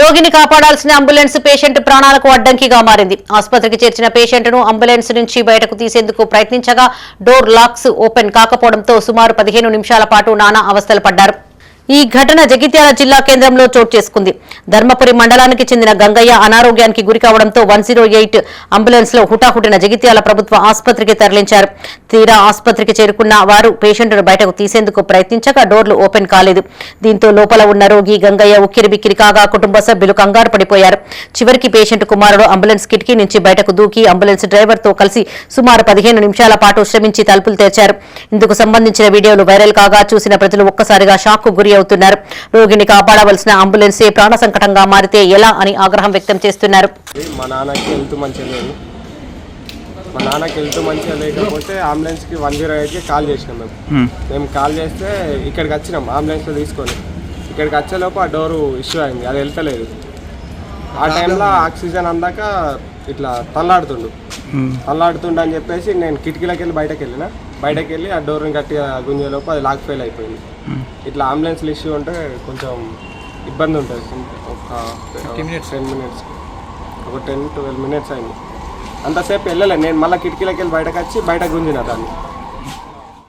రోగిని కాపాడాల్సిన ambulance patient ప్రాణాలకు అడ్డంకిగా మారింది. ఆసుపత్రికి చేర్చిన పేషెంట్ను అంబులెన్స్ నుంచి బయటకు తీసేందుకు ప్రయత్నించగా డోర్ లాక్స్ ఓపెన్ కాకపోవడంతో సుమారు పదిహేను నిమిషాల పాటు నానా అవస్థలు పడ్డారు. ఈ ఘటన జగిత్యాల జిల్లా కేంద్రంలో చోటు చేసుకుంది. ధర్మపురి మండలానికి చెందిన గంగయ్య అనారోగ్యానికి గురి కావడంతో వన్ జీరో ఎయిట్ అంబులెన్స్లో హుటాహుటిన జగిత్యాల ప్రభుత్వ ఆసుపత్రికి తరలించారు. తీరా ఆసుపత్రికి చేరుకున్న వారు పేషెంట్ను బయటకు తీసేందుకు ప్రయత్నించగా డోర్లు ఓపెన్ కాలేదు. దీంతో లోపల ఉన్న రోగి గంగయ్య ఉక్కిరిబిక్కిరి కాగా కుటుంబ సభ్యులు కంగారు పడిపోయారు. చివరికి పేషెంట్ కుమారుడు అంబులెన్స్ కిటికీ నుంచి బయటకు దూకి అంబులెన్స్ డ్రైవర్తో కలిసి సుమారు పదిహేను నిమిషాల పాటు శ్రమించి తలుపులు తెరిచారు. ఇందుకు సంబంధించిన వీడియోలు వైరల్ కాగా చూసిన ప్రజలు ఒక్కసారిగా షాక్కు గురి అవుతున్నారు రోగిని కాపాడవలసిన అంబులెన్సే ప్రాణ సంకటంగా మారితే ఎలా అని ఆగ్రహం వ్యక్తం చేస్తున్నారు. మా నాన్నకి హెల్త్ మంచిగా లేదు. మా నాన్నకి హెల్త్ మంచిగా లేకపోతే అంబులెన్స్కి వన్ జీరో ఎయిట్కి కాల్ చేసినాం మేము. మేము కాల్ చేస్తే ఇక్కడికి వచ్చినాం అంబులెన్స్లో తీసుకొని. ఇక్కడికి వచ్చేలోపు ఆ డోరు ఇష్యూ అయింది అది వెళ్తలేదు. ఆ టైంలో ఆక్సిజన్ అందాక ఇట్లా తల్లాడుతుండు. తల్లాడుతుండు అని చెప్పేసి నేను కిటికీలోకి వెళ్ళి బయటకు వెళ్ళిన బయటకు వెళ్ళి ఆ డోర్ని గట్టిగా గుంజేలోపు అది లాక్ ఫెయిల్ అయిపోయింది. ఇట్లా అంబులెన్స్ ఇష్యూ ఉంటే కొంచెం ఇబ్బంది ఉంటుంది. ఒక టెన్ మినిట్స్ ఒక టెన్ ట్వెల్వ్ మినిట్స్ అయింది. అంతసేపు వెళ్ళలే. నేను మళ్ళీ కిటికీలోకి వెళ్ళి బయటకు వచ్చి బయట గుంజిన దాన్ని.